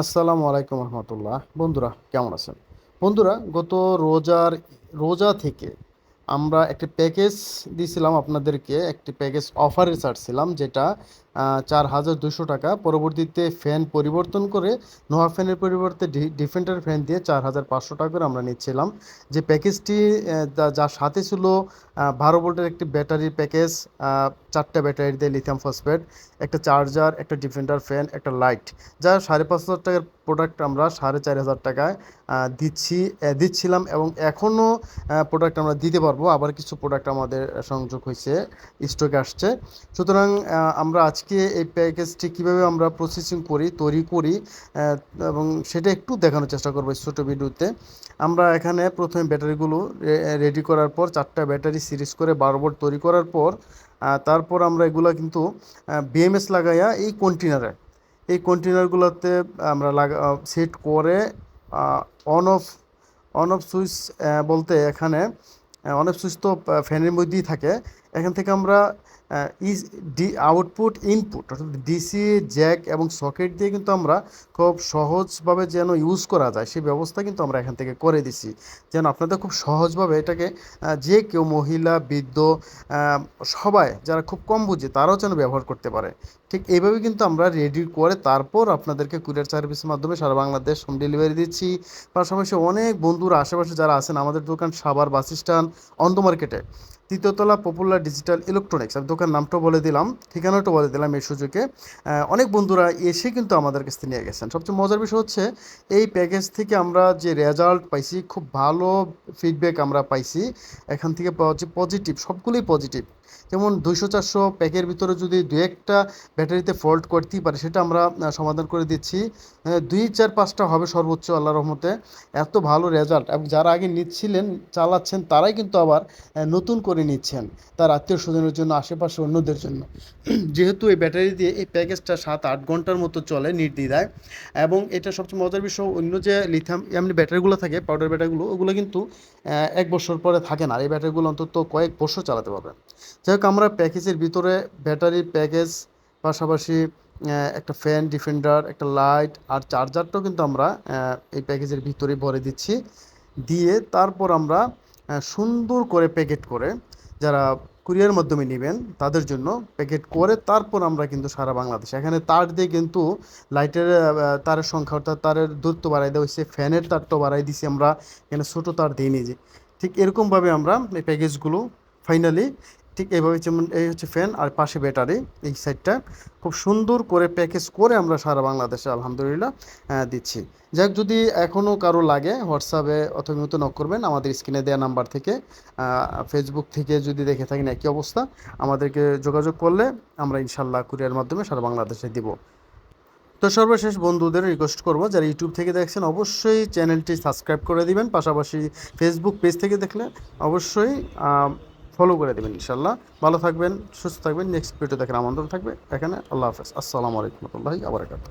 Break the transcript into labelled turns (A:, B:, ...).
A: আসসালামু আলাইকুম রহমতুল্লাহ। বন্ধুরা কেমন আছেন? বন্ধুরা গত রোজার রোজা থেকে আমরা একটি প্যাকেজ দিয়েছিলাম আপনাদেরকে, একটি প্যাকেজ অফারে ছাড়ছিলাম, যেটা চার হাজার দুশো টাকা। পরবর্তীতে ফ্যান পরিবর্তন করে নোয়া ফ্যানের পরিবর্তে ডিফেন্ডার ফ্যান দিয়ে চার হাজার পাঁচশো টাকা করে আমরা নিচ্ছিলাম। যে প্যাকেজটি যার সাথে ছিল বারো ভোল্টের একটি ব্যাটারি প্যাকেজ চারটা ব্যাটারি দিয়ে লিথিয়াম ফসফেট একটা চার্জার একটা ডিফেন্ডার ফ্যান একটা লাইট যা সাড়ে পাঁচ হাজার টাকার প্রোডাক্ট আমরা সাড়ে চার হাজার টাকায় দিচ্ছি দিচ্ছিলাম এবং এখনও প্রোডাক্ট আমরা দিতে পারব। আবার কিছু প্রোডাক্ট আমাদের সংযোগ হয়েছে স্টকে আসছে। সুতরাং আমরা আজকে এই প্যাকেজটি কীভাবে আমরা প্রসেসিং করি, তৈরি করি এবং সেটা একটু দেখানোর চেষ্টা করব ছোটো ভিডিওতে। আমরা এখানে প্রথমে ব্যাটারিগুলো রেডি করার পর, চারটা ব্যাটারি সিরিজ করে বারো ভোল্ট তৈরি করার পর তারপর আমরা এগুলা কিন্তু বিএমএস লাগাইয়া এই কন্টেনারে এই কন্টেনারগুলোতে আমরা লাগা সেট করে on off on off switch বলতে এখানে অন সুস্থ ফ্যানের মধ্যেই থাকে। এখান থেকে আমরা ইজ ডি আউটপুট ইনপুট অর্থাৎ ডিসি জ্যাক এবং সকেট দিয়ে কিন্তু আমরা খুব সহজভাবে যেন ইউজ করা যায় সেই ব্যবস্থা কিন্তু আমরা এখান থেকে করে দিছি। যেন আপনাদের খুব সহজভাবে এটাকে যে কেউ মহিলা, বৃদ্ধ সবাই যারা খুব কম বুঝে, তারাও যেন ব্যবহার করতে পারে। ঠিক এইভাবে কিন্তু আমরা রেডি করে তারপর আপনাদেরকে কুরিয়ার সার্ভিসের মাধ্যমে সারা বাংলাদেশ হোম ডেলিভারি দিচ্ছি। পাশাপাশি অনেক বন্ধুরা, আশেপাশে যারা আছেন, আমাদের দোকান সাবার বাস স্ট্যান্ড, অন্ধ মার্কেটে। তৃতীয়তলা পপুলার ডিজিটাল ইলেকট্রনিক্স আমি দোকান নামটাও বলে দিলাম, ঠিকানাটাও বলে দিলাম এই সুযোগে। অনেক বন্ধুরা এসে কিন্তু আমাদের কাছ থেকে নিয়ে গেছেন। সবচেয়ে মজার বিষয় হচ্ছে, এই প্যাকেজ থেকে আমরা যে রেজাল্ট পাইছি, খুব ভালো ফিডব্যাক আমরা পাইছি, এখান থেকে পাওয়া পজিটিভ সবগুলোই পজিটিভ যেমন দুইশো চারশো প্যাকের ভিতরে যদি দু একটা ব্যাটারিতে ফল্ট করতেই পারে, সেটা আমরা সমাধান করে দিচ্ছি। দুই, চার, পাঁচটা হবে সর্বোচ্চ আল্লাহ রহমতে। এত ভালো রেজাল্ট এবং যারা আগে নিচ্ছিলেন, চালাচ্ছেন, তারাই কিন্তু আবার নতুন করে নিচ্ছেন তার আত্মীয় স্বজনের জন্য আশেপাশে অন্যদের জন্য। যেহেতু এই ব্যাটারি দিয়ে এই প্যাকেজটা সাত আট ঘণ্টার মতো চলে নির্দ্বিধায়, এবং এটা সবচেয়ে মজার বিষয় অন্য যে লিথিয়াম এমনি ব্যাটারিগুলো থাকে পাউডার ব্যাটারিগুলো, ওগুলো কিন্তু এক বছর পরে থাকে না। এই ব্যাটারিগুলো অন্তত কয়েক বছর চালাতে পারবে যাই হোক, আমরা প্যাকেজের ভিতরে ব্যাটারি প্যাকেজ, পাশাপাশি একটা ফ্যান ডিফেন্ডার একটা লাইট আর চার্জারটাও কিন্তু আমরা এই প্যাকেজের ভিতরে ভরে দিচ্ছি। দিয়ে তারপর আমরা সুন্দর করে প্যাকেট করে যারা কুরিয়ার মাধ্যমে নেবেন, তাদের জন্য প্যাকেট করে তারপর আমরা কিন্তু সারা বাংলাদেশ, এখানে তার দিয়ে কিন্তু লাইটের তারের সংখ্যা অর্থাৎ তারের দূরত্ব বাড়াই দেওয়া হয়েছে, ফ্যানের তারটাও বাড়াই দিছি আমরা, এখানে ছোটো তার দিই নিয়েছি। ঠিক এরকমভাবে আমরা এই প্যাকেজগুলো ফাইনালি ঠিক এইভাবে যেমন এই হচ্ছে ফ্যান আর পাশে ব্যাটারি এই সাইডটা খুব সুন্দর করে প্যাকেজ করে আমরা সারা বাংলাদেশে আলহামদুলিল্লাহ দিচ্ছি। যাক, যদি এখনও কারও লাগে হোয়াটসঅ্যাপে অথবা মতো নক করবেন, আমাদের স্ক্রিনে দেওয়া নাম্বার থেকে ফেসবুক থেকে যদি দেখে থাকেন একই অবস্থা, আমাদেরকে যোগাযোগ করলে আমরা ইনশাল্লাহ কুরিয়ার মাধ্যমে সারা বাংলাদেশে দিব। তো সর্বশেষ বন্ধুদের রিকোয়েস্ট করব, যারা ইউটিউব থেকে দেখছেন, অবশ্যই চ্যানেলটি সাবস্ক্রাইব করে দিবেন। পাশাপাশি ফেসবুক পেজ থেকে দেখলে অবশ্যই ফলো করে দেবেন ইনশাল্লাহ ভালো থাকবেন, সুস্থ থাকবেন নেক্সট ভিডিও দেখার আমন্ত্রণ থাকবে। এখানে আল্লাহ হাফেজ। আসসালামু আলাইকুম রহমতুল্লাহি আবরাকাত